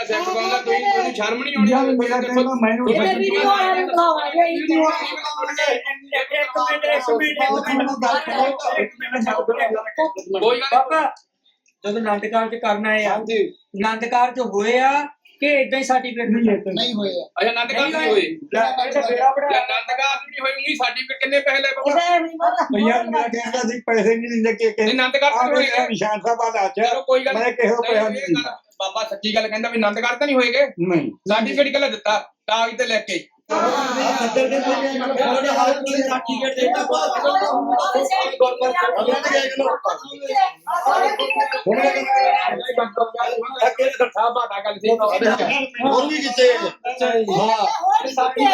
ਸਿਰ ਪਾਉਂਦਾ ਤੁਸੀਂ ਤੁਹਾਨੂੰ ਸ਼ਰਮ ਨਹੀਂ ਆਉਣੀ ਯਾਰ ਮੇਰਾ ਕਹਿੰਦਾ ਮੈਨੂੰ ਇਹਦੇ ਵੀਡੀਓ ਵਾਲਾ ਨੂੰ ਦਿਖਾਵਾਂਗੇ ਹੀ। ਇੱਕ ਮਿੰਟ ਇੱਕ ਮਿੰਟ ਇੱਕ ਮਿੰਟ ਇੱਕ ਮਿੰਟ ਛੱਡ ਦਿਓ। ਕੋਈ ਗੱਲ ਬਾਬਾ ਜਦੋਂ ਆਨੰਦ ਕਾਰਜ ਕਰਨਾ ਹੈ ਹਾਂਜੀ। ਆਨੰਦ ਕਾਰਜ ਹੋਏ ਆ ਕਿ ਇਦਾਂ ਹੀ ਸਰਟੀਫਿਕੇਟ ਨਹੀਂ ਨਹੀਂ ਇਹ ਤਾਂ ਨਹੀਂ ਹੋਏ ਅਜਾ ਆਨੰਦ ਕਾਰਜ ਨਹੀਂ ਹੋਏ। ਇਹ ਤਾਂ ਬੇੜਾ ਬੜਾ ਜੇ ਆਨੰਦ ਕਾਰਜ ਨਹੀਂ ਹੋਏ ਉਹੀ ਸਰਟੀਫਿਕੇਟ ਕਿੰਨੇ ਪੈਸੇ ਲੈ ਬਾਬਾ ਇਹਦੇ ਵੀ ਮਤਲਬ ਯਾਰ ਮੇਰਾ ਕਹਿੰਦਾ ਸੀ ਪੈਸੇ ਨਹੀਂ ਦਿੰਦੇ ਕਿ ਕਿ ਨਹੀਂ, ਆਨੰਦ ਕਾਰਜ ਆਹ ਹੋਏ। ਮੇਰਾ ਨਿਸ਼ਾਨ ਸਾਹਿਬ ਆ ਦੱਸਿਆ ਚਲੋ ਕੋਈ ਗੱਲ ਮੈਂ ਕਿਸੇ ਨੂੰ ਪੈਸਾ ਨਹੀਂ ਦਿੰਦਾ। ਬਾਬਾ ਸੱਚੀ ਗੱਲ ਕਹਿੰਦਾ ਵੀ ਆਨੰਦ ਤਾਂ ਨਹੀਂ ਹੋਏਗੇ? ਨਹੀਂ। ਸਰਟੀਫਿਕੇਟ ਕਿਹੜਾ ਦਿੱਤਾ? ਕਾਗਜ਼ ਤੇ ਲੈ ਕੇ ਸੱਤਰ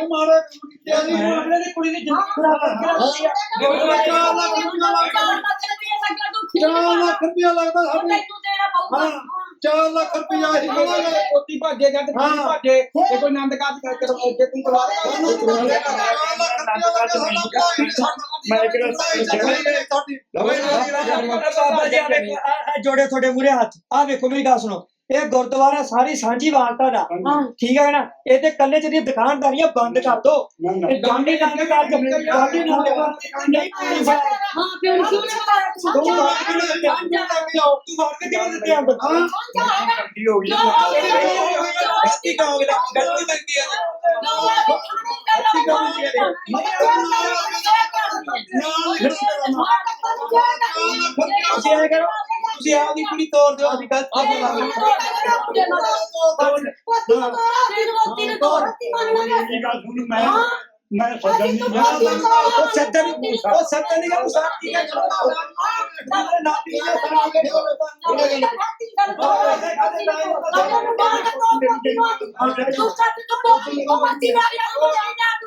ਉਹ ਮਾਰੇ ਕਿਤੇ ਤੂੰ ਨਹੀਂ ਅਗਲੇ ਦੀ ਕੁੜੀ ਦੀ ਜ਼ਿੰਦਗੀ ਖਰਾਬ ਕਰਕੇ ਰੱਖਦੀ ਆ ਚਾਰ ਲੱਖ ਰੁਪਇਆ ਲੱਗਦਾ ਸਾਡੇ ਹਾਂ 4 ਲੱਖ ਰੁਪਇਆ ਹੀ ਕਰਾਂਗੇ ਕੋਤੀ ਭਾਜੇ ਜਾਂ ਤੇ ਹਾਂ। ਤੁਸੀਂ ਭਾਜੇ ਤੇ ਕੋਈ ਆਨੰਦ ਕਾਰਜ ਕਰਕੇ ਅੱਗੇ ਤੂੰ ਕਰਵਾ ਚਾਰ ਲੱਖ ਰੁਪਇਆ ਲੱਗਦਾ ਸਾਡਾ ਮੈਂ ਕਿਹੜਾ ਬਾਬਾ ਜੀ ਆ ਵੇਖੋ ਜੋੜੇ ਤੁਹਾਡੇ ਮੂਰੇ ਹੱਥ ਆ ਵੇਖੋ ਮੇਰੀ ਗੱਲ ਸੁਣੋ ਇਹ ਗੁਰਦੁਆਰਾ ਸਾਰੀ ਸਾਂਝੀ ਵਾਰਤਾ ਦਾ। ਠੀਕ ਹੈ ਨਾ? ਇਹ ਤੇ ਕੱਲੇ ਜਿਹੜੀ ਦੁਕਾਨਦਾਰੀਆਂ ਬੰਦ ਕਰ ਦੋ। ਨਾ ਨਾ। ਇਹ ਗਾਂਧੀ ਨੰਦ ਕਾਰਜ ਗਾਂਧੀ ਨੰਦ ਕਾਰਜ ਨਹੀਂ ਪਾਣੀ ਹਾਂ ਕਿਉਂ ਕਿਉਂ ਨਹੀਂ ਤੂੰ ਮਾਰ ਕੇ ਤੂੰ ਮਾਰ ਕੇ ਕਿਉਂ ਦਿੱਤੇ ਅੰਦਰ ਹਾਂ ਗਲਤੀ ਹੋ ਗਈ। ਗਲਤੀ ਲੱਗਦੀ ਹੈ ਕਰੋ। ਤੁਸੀਂ ਆਪਦੀ ਕੁੜੀ ਤੋੜ ਦਿਓ ਅਸੀਂ ਗਲਤ ਇਹ ਗੱਲ ਸੁਣ ਮੈਂ ਮੈਂ ਸੱਜਣ ਨਹੀਂ ਜਾਣਾ ਉਹ ਸੱਜਣ ਉਹ ਸੱਜਣ ਦੀ ਗੱਲ ਸਾਥ ਕੀ ਹੈ ਐਸਾ ਮਾਰੇ ਆ ਕੋਟ ਹਾਂ ਮਾਰ ਦੇਗਾ ਐਸਾ ਮਾਰੇ ਆ ਹਾਂ ਤੂੰ ਕਰਦੀ ਬਾਬ ਤੁਸੀਂ ਤਾਂ ਦੇ ਬਣੇ ਆ ਇੱਥੇ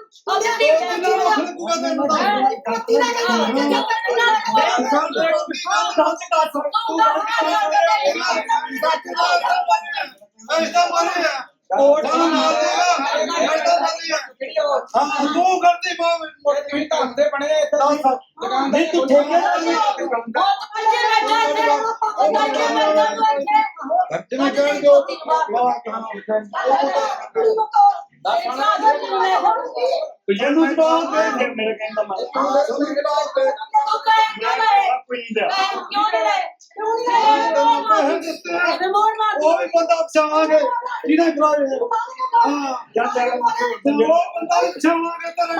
ਦੁਕਾਨ ਨਹੀਂ ਤੂੰ ਠੇਕੇ ਦਾ ਨਹੀਂ ਖਰਚ ਨਾ ਕਰ ਦਿਓ ਇਹਨੂੰ ਜਵਾਬ ਦੇ ਫਿਰ ਮੇਰੇ ਕਹਿੰਦਾ ਮੈਂ ਕੋਈ ਦਾ ਉਹ ਵੀ ਬੰਦਾ ਪਛਾਵਾਂਗੇ ਜਿਹਨੇ ਕਰਾਏ ਹਾਂ ਜਾਂ ਤੇਰਾ ਤੇ ਉਹ ਬੰਦਾ ਵੀ ਪਛਾਵਾਂਗੇ ਤੇਰੇ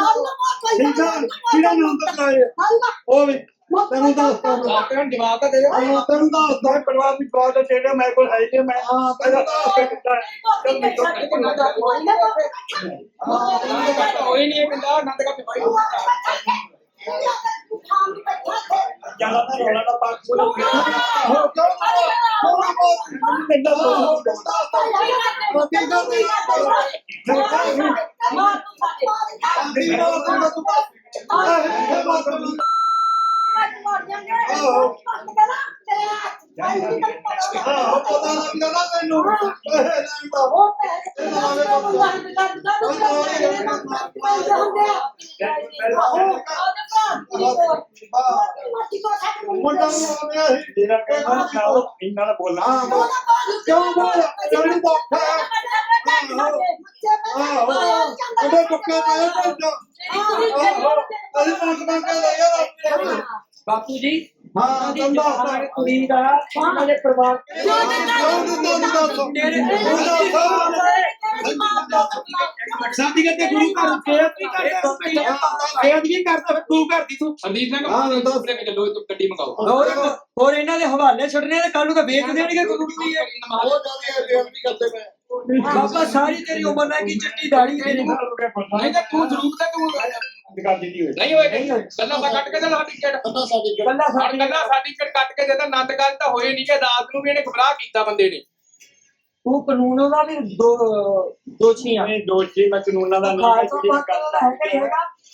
ਠੀਕ ਆ ਜਿਹਨੇ ਨਾਮ ਕਰਾਏ ਉਹ ਵੀ ਤੈਨੂੰ ਦੱਸਦਾ ਮੈਂ ਆਪੇ ਹੁਣ ਜਵਾਬ ਤਾਂ ਦੇ ਦਿਓ ਹਾਂ ਤੈਨੂੰ ਦੱਸਦਾ ਮੈਂ ਪਰਿਵਾਰ ਦੀ ਬਾਤ ਹੈ ਤੇਰੇ ਮੇਰੇ ਕੋਲ ਹੈ ਕਿ ਮੈਂ ਹਾਂ ਇਹਦਾ ਤੈਨੂੰ ਆਪੇ ਦੱਸਦਾ ਕੀਤਾ ਜਦ ਮੈਂ ਤੋਂ ਆਨੰਦ ਕਾਰਜ ਤਾਂ ਹੋਈ ਨਹੀਂ ਇਹ ਕਹਿੰਦਾ ਆਨੰਦ ਕਾਰਜ ਹੋਈ ਜ਼ਿਆਦਾ ਤਾਂ ਰੋਲਾ ਦਾ ਪਾਕ ਕੋਲ ਹੋ ਜਾ ਥੋੜਾ ਬਹੁਤ ਪਿੰਡਾਂ ਹਾਂ, ਤੋਂ ਦੀ ਬਾਤ ਨਾ ਤੂੰ ਦੱਸ ਇਹ ਬਾਤ ਨਹੀਂ ਹਾਂ ਪਤਾ ਲੱਗਦਾ ਨਾ ਤੈਨੂੰ ਇਹ ਲੈਣ ਦਾ ਮੁੰਡਾ ਨੂੰ ਆਉਂਦਾ ਸੀ ਤੇਰਾ ਕਹਿੰਦਾ ਨਾਲ ਇੰਨਾ ਨਾ ਬੋਲਣਾ ਹਾਂ ਬੋਲ ਕਿਉਂ ਬੋਲ ਤੈਨੂੰ ਦੁੱਖ ਹੈ ਉਹਦੇ ਬੱਕੇ ਤੇ ਭੇਜੋ ਅਸੀਂ ਮੰਗ ਮੰਗ ਕੇ ਲੈ ਯਾਰ ਬਾਪੂ ਜੀ ਹਾਂ ਤੈਨੂੰ ਦੱਸਦਾ ਸਾਡੀ ਕੁੜੀ ਦਾ ਉਹਨਾਂ ਦੇ। ਪਰਿਵਾਰ ਸਾਡੀ ਗੱਤੇ ਗੁਰੂ ਘਰ ਬੇਅਦਬੀ ਕਰਦਾ ਬੇਅਦਬੀ ਕਰਦਾ ਫਿਰ ਗੁਰੂ ਘਰ ਦੀ ਤੂੰ ਹਰਦੀਪ ਸਿੰਘ ਹਾਂ, ਦੱਸ। ਆਪਣੇ ਵਿੱਚ ਲੋ ਤੂੰ ਗੱਡੀ ਮੰਗਾਓ। ਹੋਰ ਹੋਰ ਇਹਨਾਂ ਦੇ ਹਵਾਲੇ ਛੱਡਣੇ ਤੇ ਕੱਲ ਨੂੰ ਤਾਂ ਵੇਚ ਦੇਣਗੇ ਗੁਰੂ ਦੀ। ਬਹੁਤ ਜ਼ਿਆਦਾ ਬੇਅਦਬੀ ਕਰਦੇ ਪਏ ਬਾਬਾ ਸਾਰੀ ਤੇਰੀ ਉਮਰ ਨਾਲ ਕੀ ਚਿੱਟੀ ਦਾੜੀ ਤੇਰੀ ਨਹੀਂ ਤਾਂ ਤੂੰ ਜ਼ਰੂਰ ਤਾਂ ਤੂੰ ਦਿਖਾ ਦਿੱਤੀ ਹੋਈ। ਨਹੀਂ ਹੋਏ। ਕੱਲਾ ਤਾਂ ਕੱਟ ਕੇ ਦੇ ਸਰਟੀਫਿਕੇਟ ਕੱਲਾ ਸਾਡੀ ਕੱਲਾ ਸਰਟੀਫਿਕੇਟ ਕੱਟ ਕੇ ਦੇ ਤਾਂ ਨੰਦ ਗੱਲ ਤਾਂ ਹੋਏ ਨਹੀਂ ਕਿ ਰਾਤ ਨੂੰ ਵੀ ਇਹਨੇ ਖਬਰਾਂ ਕੀਤਾ ਬੰਦੇ ਨੇ। ਤੂੰ ਕਾਨੂੰਨ ਦਾ ਵੀ ਦੋ ਦੋਸ਼ੀ ਆ ਨਹੀਂ ਦੋਸ਼ੀ ਮੈਂ ਕਾਨੂੰਨਾਂ ਦਾ ਨਹੀਂ ਪੰਥ ਦਾ ਹੈਗਾ ਹੀ ਹੈਗਾ।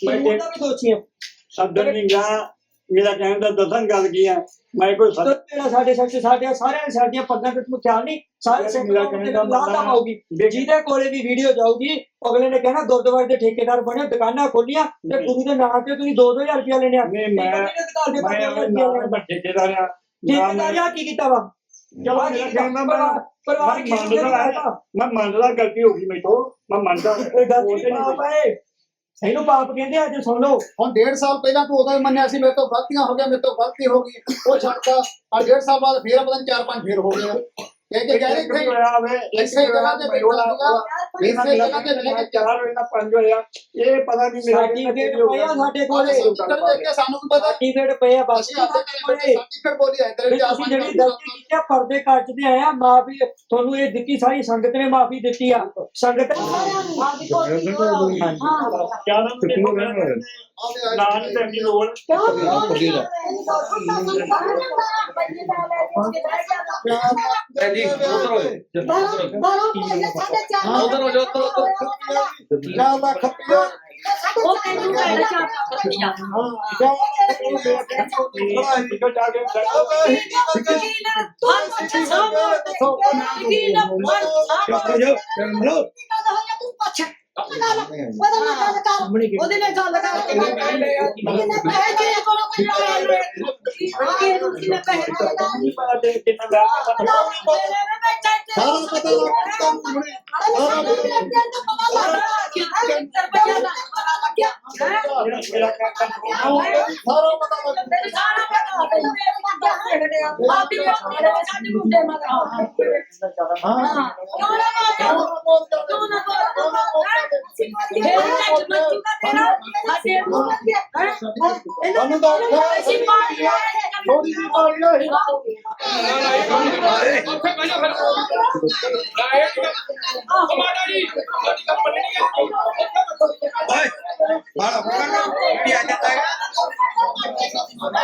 ਕਾਨੂੰਨ ਦਾ ਵੀ ਦੋਸ਼ੀ ਆ ਸੱਦਣ ਨਹੀਂ ਗਿਆ ਮੇਰਾ ਕਹਿਣ ਦਾ ਦੱਸਣ ਗੱਲ ਕੀ ਆ? ਮੈਂ ਕੋਈ ਸੱਦ ਤੇਰਾ ਸਾਡੇ ਸੱਚ ਸਾਡੇ ਸਾਰਿਆਂ ਨੇ ਸਾਡੀਆਂ ਪੱਗਾਂ ਤੇ ਖਿਆਲ ਨਹੀਂ। ਸਾਰੇ ਸਿੱਖ ਮੇਰਾ ਕਹਿਣ ਦਾ ਮਤਲਬ ਪਾਉਗੀ ਜਿਹਦੇ ਕੋਲੇ ਵੀ ਵੀਡੀਓ ਜਾਊਗੀ ਅਗਲੇ ਨੇ ਕਹਿਣਾ ਗੁਰਦੁਆਰੇ ਦੇ ਠੇਕੇਦਾਰ ਬਣੇ ਦੁਕਾਨਾਂ ਖੋਲੀਆਂ ਤੇ। ਗੁਰੂ ਦੇ ਨਾਂ ਤੇ ਤੁਸੀਂ 2-2000 ਰੁਪਇਆ ਲੈਣੇ ਆ ਮੈਂ- ਮੈਂ ਠੇਕੇਦਾਰ ਆ। ਠੇਕੇਦਾਰ ਕੀ ਕੀਤਾ ਵਾ? ਮੇਰਾ ਦਾ ਮੈਂ ਪਰਿਵਾਰ ਕੀ ਮੰਨਦਾ ਹੈ ਮੈਂ ਮੰਨਦਾ ਗਲਤੀ ਹੋ ਗਈ ਮੈਥੋਂ। ਮੈਂ ਮੰਨਦਾ। ਗਲਤੀ ਹੈ ਇਹਨੂੰ ਪਾਪ ਕਹਿੰਦੇ ਆ ਜੇ ਸੁਣ ਲਓ। ਹੁਣ ਡੇਢ ਸਾਲ ਪਹਿਲਾਂ ਤੂੰ ਉਦੋਂ ਹੀ ਮੰਨਿਆ ਸੀ ਮੇਰੇ ਤੋਂ ਗਲਤੀਆਂ ਹੋ ਗਈਆਂ ਮੇਰੇ ਤੋਂ ਗਲਤੀ ਹੋ ਗਈ। ਉਹ ਛੱਡਦਾ ਆ ਡੇਢ ਸਾਲ ਬਾਅਦ ਫੇਰ ਪਤਾ ਨਹੀਂ ਚਾਰ ਪੰਜ ਫੇਰ ਹੋ ਗਏ ਕਹਿ ਕੇ ਕਹਿ ਇੱਕ ਰਹੇ ਹੋਇਆ ਵੇ ਇਸੇ ਜਗ੍ਹਾ ਤੇ ਬੈਠਾ ਸੀਗਾ ਇਸੇ ਜਗ੍ਹਾ ਤੇ ਬੈਠਾ ਚਾਰ ਹੋਇਆ ਪੰਜ ਹੋਇਆ। ਇਹ ਪਤਾ ਨਹੀਂ ਮੇਰਾ ਸਰਟੀਫਿਕੇਟ ਪਿਆ ਸਾਡੇ ਕੋਲੇ ਸਰਟੀਫਿਕੇਟ ਦੇਖ ਕੇ ਸਾਨੂੰ ਵੀ ਪਤਾ ਸਰਟੀਫਿਕੇਟ ਪਿਆ ਬਸ ਅਸੀਂ ਸਰਟੀਫਿਕੇਟ ਬੋਲੀ ਹੈ ਤੇਰੇ ਵੀ ਚਾਰ ਤੁਸੀਂ ਪੰਜ ਜਿਹੜੀ ਗਲਤੀ ਕੀਤੀ ਆ ਪਰਦੇ ਕੱਟਦੇ ਆਏ ਆ ਮਾਫੀ ਤੁਹਾਨੂੰ ਇਹ ਦਿੱਤੀ ਸਾਰੀ ਸੰਗਤ ਨੇ ਮਾਫੀ ਦਿੱਤੀ ਆ ਸੰਗਤ ਚਾਰ ਕਿੰਨੇ ਹੋਇਆ ਨਾਲ ਤੇ ਨਹੀਂ ਲੋੜ ਜੀ ਉਧਰ ਹੋ ਉਧਰ ਹੋ ਉਧਰ ਉਧਰ ਚਾਰ ਲੱਖ ਰੁਪਇਆ ਉਹ ਤੈਨੂੰ ਕਹਿਣਾ ਚਾਹੀਦਾ ਨਿਕਲ ਜਾ ਕੇ ਉਹਦੇ ਨਾਲ ਗੱਲ ਕਰ ਕਿੰਨੇ ਕਹਿੰਦੇ ਆ ਨਹੀਂ ਪਤਾ ਤੇ ਕਿੰਨਾ ਲੈਣਾ ਸਾਰਾ ਪਤਾ ਲੱਗ ਕੰਮ ਹੁਣੇ। ਮੇਰਾ ਕੰਮ ਸਾਰਾ ਪਤਾ ਲੱਗ ਸਾਨੂੰ ਤਾਂ ਥੋੜੀ ਜਿਹੀ ਮਾਰੀ ਆ ਇਹ ਉੱਥੇ ਬਹਿ ਜਾ ਫਿਰ ਨਾ ਇਹ ਨਹੀਂ ਉਹ ਮਾਤਾ ਜੀ ਸਾਡੀ ਗੱਲ ਮੰਨਣੀ ਹੈ ਬਾਲਾ ਬੁਰਾ ਕੀ ਆ ਜਾਂਦਾ ਹੈ ਬਾਬਾ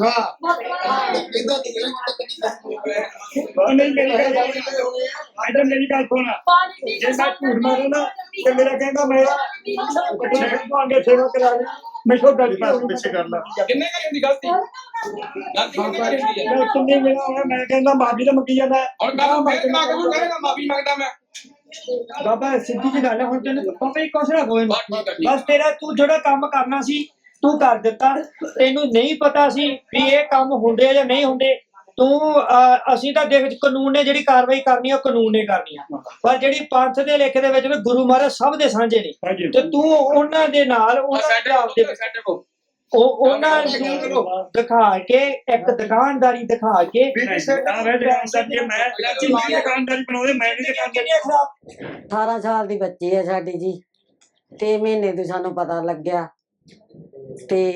ਹਾਂ ਇਦਾਂ ਦੀ ਗੱਲ ਨਹੀਂ ਮੇਰੀ ਗੱਲ ਆਇਡਮ ਮੇਰੀ ਗੱਲ ਸੁਣ ਜੇ ਮੈਂ ਝੂਠ ਮਾਰਾਂ ਨਾ ਤੇ ਮੇਰਾ ਕਹਿੰਦਾ ਮੈਂ ਛੇੜ ਪਾਂਗੇ ਸੇਵਾ ਕਰਾ ਲਈ ਮੈਂ ਛੋੜ ਗੱਡੀ ਪਿੱਛੇ ਕਰ ਲਾ ਕਿੰਨੇ ਕਾ ਹੁੰਦੀ ਗਲਤੀ ਗਲਤੀ ਕਿੰਨੇ ਕਾ ਹੁੰਦੀ ਹੈ ਮੈਂ ਕਿੰਨੇ ਮੇਰਾ ਹੋਇਆ ਮੈਂ ਕਹਿੰਦਾ ਮਾਫੀ ਤਾਂ ਮੰਗੀ ਜਾਂਦਾ ਹੁਣ ਕੱਲ ਫੇਰ ਮਾ ਕੇ ਤੂੰ ਮਾਫੀ ਮੰਗਦਾ ਮੈਂ ਬਾਬਾ ਸਿੱਧੀ ਜੀ ਗੱਲ ਹੁਣ ਤੈਨੂੰ ਬਾਬਾ ਇੱਕ ਕੁਛ ਨਾ ਕੋਈ ਬਸ ਤੇਰਾ ਤੂੰ ਜਿਹੜਾ ਕੰਮ ਕਰਨਾ ਸੀ ਤੂੰ ਕਰ ਦਿੱਤਾ। ਤੈਨੂੰ ਨਹੀਂ ਪਤਾ ਸੀ ਵੀ ਇਹ ਕੰਮ ਹੁੰਦੇ ਆ ਜਾਂ ਨਹੀਂ ਹੁੰਦੇ। ਤੂੰ ਅਸੀਂ ਤਾਂ ਦੇਖ ਕਾਨੂੰਨ ਨੇ ਜਿਹੜੀ ਕਾਰਵਾਈ ਕਰਨੀ ਆ ਉਹ ਕਾਨੂੰਨ ਨੇ ਕਰਨੀ ਆ। ਪਰ ਜਿਹੜੀ ਪੰਥ ਦੇ ਲੇਖ ਦੇ ਵਿੱਚ ਵੀ ਗੁਰੂ ਮਹਾਰਾਜ ਸਭ ਦੇ ਸਾਂਝੇ ਨੇ। ਤੇ ਤੂੰ ਉਹਨਾਂ ਦੇ ਨਾਲ ਉਹਨਾਂ ਦੇ ਉਹ ਉਹਨਾਂ ਨੂੰ ਦਿਖਾ ਕੇ ਇੱਕ ਦੁਕਾਨਦਾਰੀ ਦਿਖਾ ਕੇ ਜੇ ਮੈਂ ਚੰਗੀ ਦੁਕਾਨਦਾਰੀ ਬਣਾਉਂਦੇ ਮੈਂ ਨਹੀਂ ਦੁਕਾਨਦਾਰੀ ਕਿੰਨੀਆਂ ਖਰਾਬ 18 ਸਾਲ ਦੀ ਬੱਚੀ ਹੈ ਸਾਡੀ ਜੀ। ਤੇ ਮਹੀਨੇ ਤੋਂ ਸਾਨੂੰ ਪਤਾ ਲੱਗਿਆ ਤੇ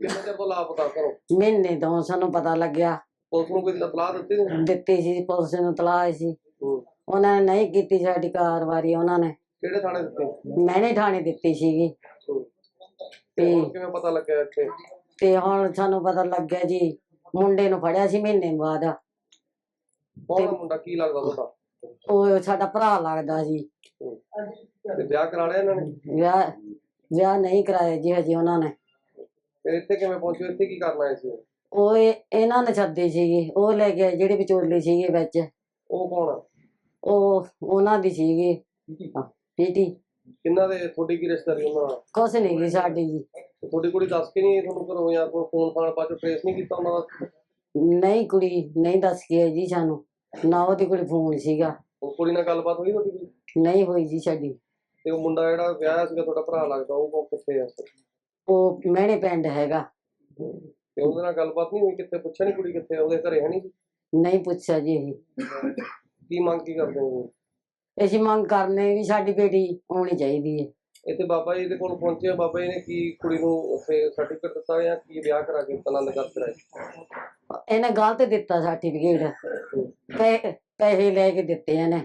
ਕਿੰਨੇ ਤੇ ਬੋਲਾ ਪਤਾ ਕਰੋ। ਮਹੀਨੇ ਤੋਂ ਸਾਨੂੰ ਪਤਾ ਲੱਗਿਆ। ਪੁਲਿਸ ਨੂੰ ਕੋਈ ਤਲਾਹ ਦਿੱਤੀ ਦਿੱਤੀ ਸੀ ਪੁਲਿਸ ਨੂੰ ਤਲਾਹ ਸੀ। ਉਹਨਾਂ ਨੇ ਨਹੀਂ ਕੀਤੀ ਸਾਡੀ ਕਾਰਵਾਈ ਉਹਨਾਂ ਨੇ। ਕਿਹੜੇ ਥਾਣੇ ਦਿੱਤੇ? ਮੈਨੇ ਥਾਣੇ ਦਿੱਤੀ ਸੀਗੀ। ਤੇ ਕਿਵੇਂ ਪਤਾ ਲੱਗਿਆ ਇੱਥੇ? ਤੇ ਹੁਣ ਸਾਨੂੰ ਪਤਾ ਲੱਗਿਆ ਜੀ ਮੁੰਡੇ ਨੂੰ ਫੜਿਆ ਸੀ ਮਹੀਨੇ ਬਾਅਦ। ਕੌਣ ਮੁੰਡਾ? ਕੀ ਲੱਗਦਾ ਤੁਹਾਡਾ? ਉਹ ਸਾਡਾ ਭਰਾ ਲੱਗਦਾ ਜੀ ਤੇ ਵਿਆਹ ਕਰਾ ਲਿਆ ਇਹਨਾਂ ਨੇ? ਵਿਆਹ ਵਿਆਹ ਨਹੀਂ ਕਰਾਇਆ ਜੀ ਹਜੇ ਉਹਨਾਂ ਨੇ। ਫਿਰ ਇੱਥੇ ਕਿਵੇਂ ਪਹੁੰਚੇ? ਇੱਥੇ ਕੀ ਕਰਨਾ ਆਏ ਸੀ? ਉਹ ਇਹ- ਇਹਨਾਂ ਨੇ ਛੱਡੇ ਸੀਗੇ। ਉਹ ਲੈ ਆਏ ਜਿਹੜੇ ਵਿਚੋਲੇ ਸੀਗੇ ਵਿੱਚ। ਉਹ ਕੌਣ ਆ? ਉਹ ਉਹਨਾਂ ਦੀ ਸੀਗੀ। ਪੀਟੀ। ਕਿੰਨਾ ਦੇ? ਤੁਹਾਡੀ ਕੀ ਰਿਸ਼ਤੇਦਾਰੀ ਉਹਨਾਂ ਨਾਲ? ਕੁਛ ਨਹੀਂ ਗਈ ਸਾਡੀ ਜੀ। ਤੇ ਤੁਹਾਡੀ ਕੁੜੀ ਦੱਸ ਕੇ ਨਹੀਂ ਤੁਹਾਨੂੰ ਘਰੋਂ ਜਾਂ ਕੋਈ ਫੋਨ ਫਾਨ ਬਾਅਦ ਟ੍ਰੇਸ ਨਹੀਂ ਕੀਤਾ ਉਹਨਾਂ ਦਾ? ਨਹੀਂ ਕੁੜੀ ਨਹੀਂ ਦੱਸ ਕੇ ਆਈ ਜੀ ਸਾਨੂੰ। ਨਾ ਉਹਦੀ ਕੋਈ ਫੋਨ ਸੀਗਾ। ਉਹ ਕੁੜੀ ਨਾਲ ਗੱਲਬਾਤ ਹੋਈ ਤੁਹਾਡੀ ਕੋਈ? ਨਹੀਂ ਹੋਈ ਜੀ ਸਾਡੀ। ਤੇ ਉਹ ਮੁੰਡਾ ਜਿਹੜਾ ਵਿਆਹ ਸੀਗਾ ਤੁਹਾਡਾ ਭਰਾ ਲੱਗਦਾ ਉਹ ਕੋ ਕਿੱਥੇ ਆ? ਉਹ ਮਹਿਣੇ ਪਿੰਡ ਹੈਗਾ। ਤੇ ਉਹਦੇ ਨਾਲ ਗੱਲਬਾਤ ਨਹੀਂ ਹੋਈ ਕਿੱਥੇ? ਪੁੱਛਿਆ ਨਹੀਂ ਕੁੜੀ ਕਿੱਥੇ? ਆ? ਉਹਦੇ ਘਰੇ ਹੈ ਨਹੀਂ ਪੁੱਛਿਆ ਜੀ ਇਹ ਕੀ ਮੰਗ ਕੀ ਕਰਦੇ ਹੋ? ਅਸੀਂ ਮੰਗ ਕਰਨੇ ਵੀ ਸਾਡੀ ਬੇਟੀ ਆਉਣੀ ਚਾਹੀਦੀ ਹੈ। ਇੱਥੇ ਬਾਬਾ ਜੀ ਦੇ ਕੋਲ ਪਹੁੰਚੇ ਬਾਬਾ ਜੀ ਨੇ ਕੀ ਕੁੜੀ ਨੂੰ ਉੱਥੇ ਸਰਟੀਫਿਕੇਟ ਦਿੱਤਾ ਜਾਂ ਕੀ ਵਿਆਹ ਕਰਾ ਕੇ ਆਨੰਦ ਕਰ ਕਰਾਇਆ? ਇਹਨੇ ਗਲਤ ਦਿੱਤਾ ਸਰਟੀਫਿਕੇਟ ਪੈਸੇ ਲੈ ਕੇ ਦਿੱਤੇ ਇਹਨੇ।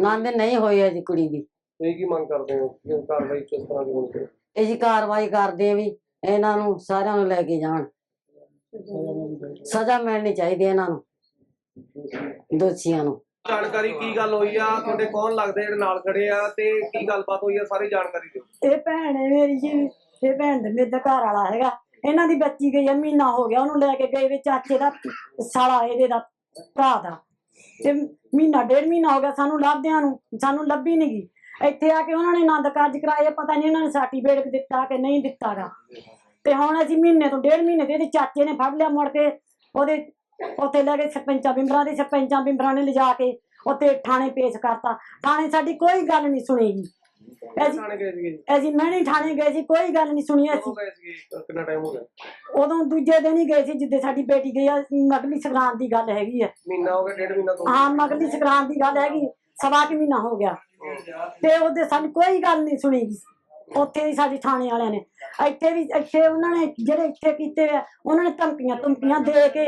ਨੰਦ ਨਹੀਂ ਹੋਈ ਅਜੀ ਕੁੜੀ ਦੀ। ਤੁਸੀਂ ਕੀ ਮੰਗ ਕਰਦੇ ਹੋ? ਕਿ ਕਾਰਵਾਈ ਕਿਸ ਤਰ੍ਹਾਂ ਦੀ ਹੋਣੀ ਚਾਹੀਦੀ? ਅਸੀਂ ਕਾਰਵਾਈ ਕਰਦੇ ਆ ਵੀ ਇਹਨਾਂ ਨੂੰ ਸਾਰਿਆਂ ਨੂੰ ਲੈ ਕੇ ਜਾਣ। ਸਜ਼ਾ ਮਿਲਣੀ ਚਾਹੀਦੀ ਹੈ ਇਹਨਾਂ ਨੂੰ। ਦੋਸ਼ੀਆਂ ਨੂੰ। ਜਾਣਕਾਰੀ ਕੀ ਗੱਲ ਹੋਈ ਆ? ਤੁਹਾਡੇ ਕੌਣ ਲੱਗਦੇ ਜਿਹੜੇ ਨਾਲ ਖੜੇ ਆ? ਤੇ ਕੀ ਗੱਲਬਾਤ ਹੋਈ ਆ? ਸਾਰੀ ਜਾਣਕਾਰੀ ਦਿਓ। ਇਹ ਭੈਣ ਹੈ ਮੇਰੀ ਜੀ। ਇਹ ਭੈਣ ਦੇ ਮੇਰੇ ਦਾ ਘਰ ਵਾਲਾ ਹੈਗਾ। ਇਹਨਾਂ ਦੀ ਬੱਚੀ ਗਈ ਆ ਮਹੀਨਾ ਹੋ ਗਿਆ। ਉਹਨੂੰ ਲੈ ਕੇ ਗਏ ਵੇ ਚਾਚੇ ਦਾ ਸਾਲਾ ਇਹਦੇ ਦਾ ਭਰਾ ਦਾ। ਤੇ ਮਹੀਨਾ ਡੇਢ ਮਹੀਨਾ ਹੋ ਗਿਆ ਸਾਨੂੰ ਲੱਭਦਿਆਂ ਨੂੰ। ਸਾਨੂੰ ਲੱਭੀ ਨਹੀਂ ਗਈ। ਇੱਥੇ ਆ ਕੇ ਉਹਨਾਂ ਨੇ ਆਨੰਦ ਕਾਰਜ ਕਰਾਏ ਪਤਾ ਨਹੀਂ ਉਹਨਾਂ ਨੇ ਸਰਟੀਫਿਕੇਟ ਦਿੱਤਾ ਕਿ ਨਹੀਂ ਦਿੱਤਾਗਾ। ਤੇ ਹੁਣ ਅਸੀਂ ਮਹੀਨੇ ਤੋਂ ਡੇਢ ਮਹੀਨੇ ਦੇ ਇਹਦੇ ਚਾਚੇ ਨੇ ਫੜ ਲਿਆ ਮੁੜ ਕੇ ਉਹਦੇ ਉੱਥੇ ਲੈ ਕੇ ਸਰਪੰਚਾਂ ਬਿੰਬਰਾਂ ਦੇ ਸਰਪੰਚਾਂ ਬਿੰਬਰਾਂ ਨੇ ਲਿਜਾ ਕੇ ਉੱਥੇ ਥਾਣੇ ਪੇਸ਼ ਕਰਤਾ। ਥਾਣੇ ਸਾਡੀ ਕੋਈ ਗੱਲ ਨਹੀਂ ਸੁਣੀਗੀ। ਅਸੀਂ? ਅਸੀਂ ਮਹਿਣੀ ਥਾਣੇ ਗਏ ਸੀ ਕੋਈ ਗੱਲ ਨਹੀਂ ਸੁਣੀ ਅਸੀਂ। ਕਿੰਨਾ ਟਾਈਮ ਹੋ ਗਿਆ? ਉਦੋਂ ਦੂਜੇ ਦਿਨ ਹੀ ਗਏ ਸੀ ਜਿੱਦੇ ਸਾਡੀ ਬੇਟੀ ਗਈ ਆ ਮਗਲੀ ਸੰਗਰਾਂਦ ਦੀ ਗੱਲ ਹੈਗੀ ਆ। ਮਹੀਨਾ ਹੋ ਗਿਆ ਡੇਢ ਮਹੀਨਾ ਤੋਂ। ਹਾਂ ਮਗਲੀ ਸੰਗਰਾਂਦ ਦੀ ਗੱਲ ਹੈਗੀ ਸਵਾ ਕਿ ਮਹੀਨਾ ਹੋ ਗਿਆ। ਤੇ ਉਹਦੇ ਸਾਨੂੰ ਕੋਈ ਗੱਲ ਨਹੀਂ ਸੁਣੀ ਉੱਥੇ ਵੀ ਸਾਡੀ ਥਾਣੇ ਵਾਲਿਆਂ ਨੇ। ਇੱਥੇ ਵੀ ਇੱਥੇ ਉਹਨਾਂ ਨੇ ਜਿਹੜੇ ਇੱਥੇ ਕੀਤੇ ਆ ਉਹਨਾਂ ਨੇ ਧਮਕੀਆਂ ਧਮਕੀਆਂ ਦੇ ਕੇ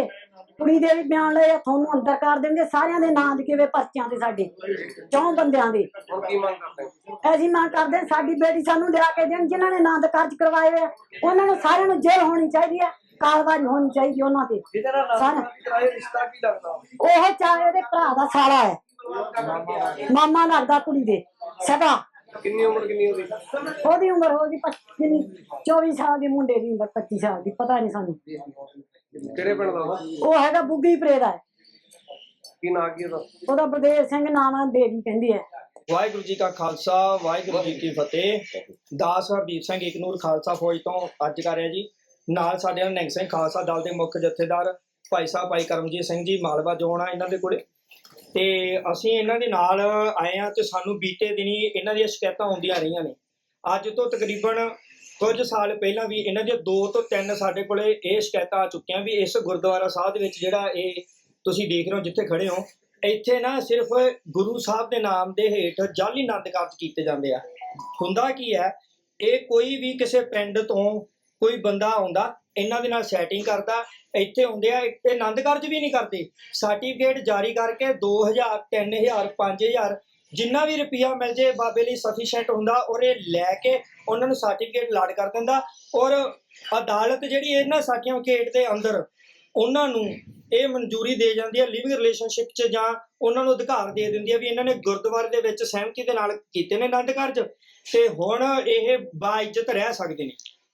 ਕੁੜੀ ਦੇ ਵੀ ਬਿਆਨ ਲਏ ਆ, ਤੁਹਾਨੂੰ ਅੰਦਰ ਕਰ ਦੇਣਗੇ। ਸਾਰਿਆਂ ਦੇ ਨਾਂ ਲਿਖੇ ਹੋਏ ਪਰਚਿਆਂ ਤੇ ਸਾਡੇ ਚੌਂ ਬੰਦਿਆਂ ਦੇ। ਕੀ ਮੰਗ ਕਰਦੇ ਹਾਂ ਸਾਡੀ ਬੇਟੀ ਸਾਨੂੰ ਲਿਆ ਕੇ ਦੇਣ ਜਿਨ੍ਹਾਂ ਨੇ ਆਨੰਦ ਕਾਰਜ ਕਰਵਾਏ ਹੋਏ ਆ। ਉਹਨਾਂ ਨੂੰ ਸਾਰਿਆਂ ਨੂੰ ਜੇਲ੍ਹ ਹੋਣੀ ਚਾਹੀਦੀ ਹੈ ਕਾਰਵਾਈ ਹੋਣੀ ਚਾਹੀਦੀ ਉਹਨਾਂ ਤੇ। ਸਾਰਿਆਂ- ਕਰਾਏ ਰਿਸ਼ਤਾ ਕੀ ਲੱਗਦਾ? ਉਹ ਚਾਹੇ ਉਹਦੇ ਭਰਾ ਦਾ ਸਾਲਾ ਹੈ। ਮਾਮਾ ਲੱਗਦਾ ਕੁੜੀ ਦੇ। ਸਗਾ। ਕਿੰਨੀ ਉਮਰ ਕਿੰਨੀ ਉਹਦੀ? ਉਹਦੀ ਉਮਰ ਹੋ ਗਈ 25 24 ਸਾਲ ਦੀ ਮੁੰਡੇ ਦੀ ਉਮਰ 25 ਸਾਲ ਦੀ ਪਤਾ ਨਹੀਂ ਸਾਨੂੰ। ਕਿਹੜੇ ਪਿੰਡ ਦਾ ਉਹ? ਹੈਗਾ ਬੁੱਗੀ ਪਰੇ ਦਾ। ਹੈ। ਕੀ ਨਾਂ ਕੀ ਉਹਦਾ? ਉਹਦਾ ਬਲਦੇਵ ਸਿੰਘ ਨਾਮ ਹੈ ਦੇਵੀ ਕਹਿੰਦੀ ਹੈ ਵਾਹਿਗੁਰੂ ਜੀ ਕਾ ਖਾਲਸਾ ਵਾਹਿਗੁਰੂ ਜੀ ਕੀ ਫਤਿਹ। ਦਾਸ ਹਰਦੀਪ ਸਿੰਘ ਇਕਨੂਰ ਖਾਲਸਾ ਫੌਜ ਤੋਂ ਅੱਜ ਕਰ ਰਿਹਾ ਜੀ। ਨਾਲ ਸਾਡੇ ਨਾਲ ਨਿਹੰਗ ਸਿੰਘ ਖਾਲਸਾ ਦਲ ਦੇ ਮੁੱਖ ਜਥੇਦਾਰ ਭਾਈ ਸਾਹਿਬ ਭਾਈ ਕਰਮਜੀਤ ਸਿੰਘ ਜੀ ਮਾਲਵਾ ਜੋਨ ਆ ਇਹਨਾਂ ਦੇ ਕੋਲੇ। ਤੇ ਅਸੀਂ ਇਹਨਾਂ ਦੇ ਨਾਲ ਆਏ ਆ ਤੇ ਸਾਨੂੰ ਬੀਤੇ ਦਿਨੀ ਇਹਨਾਂ ਦੀਆਂ ਸ਼ਿਕਾਇਤਾਂ ਆਉਂਦੀਆਂ ਰਹੀਆਂ ਨੇ। ਅੱਜ ਤੋਂ ਤਕਰੀਬਨ ਕੁਝ ਸਾਲ ਪਹਿਲਾਂ ਵੀ ਇਹਨਾਂ ਦੀਆਂ ਦੋ ਤੋਂ ਤਿੰਨ ਸਾਡੇ ਕੋਲੇ ਇਹ ਸ਼ਿਕਾਇਤਾਂ ਆ ਚੁੱਕੀਆਂ ਵੀ ਇਸ ਗੁਰਦੁਆਰਾ ਸਾਹਿਬ ਦੇ ਵਿੱਚ ਜਿਹੜਾ ਇਹ ਤੁਸੀਂ ਦੇਖ ਰਹੇ ਹੋ ਜਿੱਥੇ ਖੜੇ ਹੋ, ਇੱਥੇ ਨਾ ਸਿਰਫ ਗੁਰੂ ਸਾਹਿਬ ਦੇ ਨਾਮ ਦੇ ਹੇਠ ਜਾਲੀ ਆਨੰਦ ਕਾਰਜ ਕੀਤੇ ਜਾਂਦੇ ਆ। ਹੁੰਦਾ ਕੀ ਹੈ, ਇਹ ਕੋਈ ਵੀ ਕਿਸੇ ਪਿੰਡ ਤੋਂ ਕੋਈ ਬੰਦਾ ਆਉਂਦਾ ਇਹਨਾਂ ਦੇ ਨਾਲ ਸੈਟਿੰਗ ਕਰਦਾ, ਇੱਥੇ ਹੁੰਦੇ ਆ ਇਹ ਆਨੰਦ ਕਾਰਜ ਵੀ ਨਹੀਂ ਕਰਦੇ। ਸਰਟੀਫਿਕੇਟ ਜਾਰੀ ਕਰਕੇ 2000 3000 5000 ਜਿੰਨਾ ਵੀ ਰੁਪਿਆ ਮਿਲ ਜੇ, ਬਾਬੇ ਲਈ ਸਫੀਸ਼ੀਐਂਟ ਹੁੰਦਾ ਔਰ ਇਹ ਲੈ ਕੇ ਉਹਨਾਂ ਨੂੰ ਸਰਟੀਫਿਕੇਟ ਲਾਡ ਕਰ ਦਿੰਦਾ। ਔਰ ਅਦਾਲਤ ਜਿਹੜੀ ਇਹਨਾਂ ਸਰਟੀਫਿਕੇਟ ਦੇ ਅੰਦਰ, ਉਹਨਾਂ ਨੂੰ ਇਹ ਮਨਜ਼ੂਰੀ ਦੇ ਜਾਂਦੀ ਹੈ ਲਿਵਿੰਗ ਰਿਲੇਸ਼ਨਸ਼ਿਪ 'ਚ ਜਾਂ ਉਹਨਾਂ ਨੂੰ ਅਧਿਕਾਰ ਦੇ ਦਿੰਦੀ ਹੈ ਵੀ ਇਹਨਾਂ ਨੇ ਗੁਰਦੁਆਰੇ ਦੇ ਵਿੱਚ ਸਹਿਮਤੀ ਦੇ ਨਾਲ ਕੀਤੇ ਨੇ ਆਨੰਦ ਕਾਰਜ। ਤੇ ਹੁਣ ਇਹ ਬਾਇਜ਼ਤ ਰਹਿ ਸਕਦੇ ਨੇ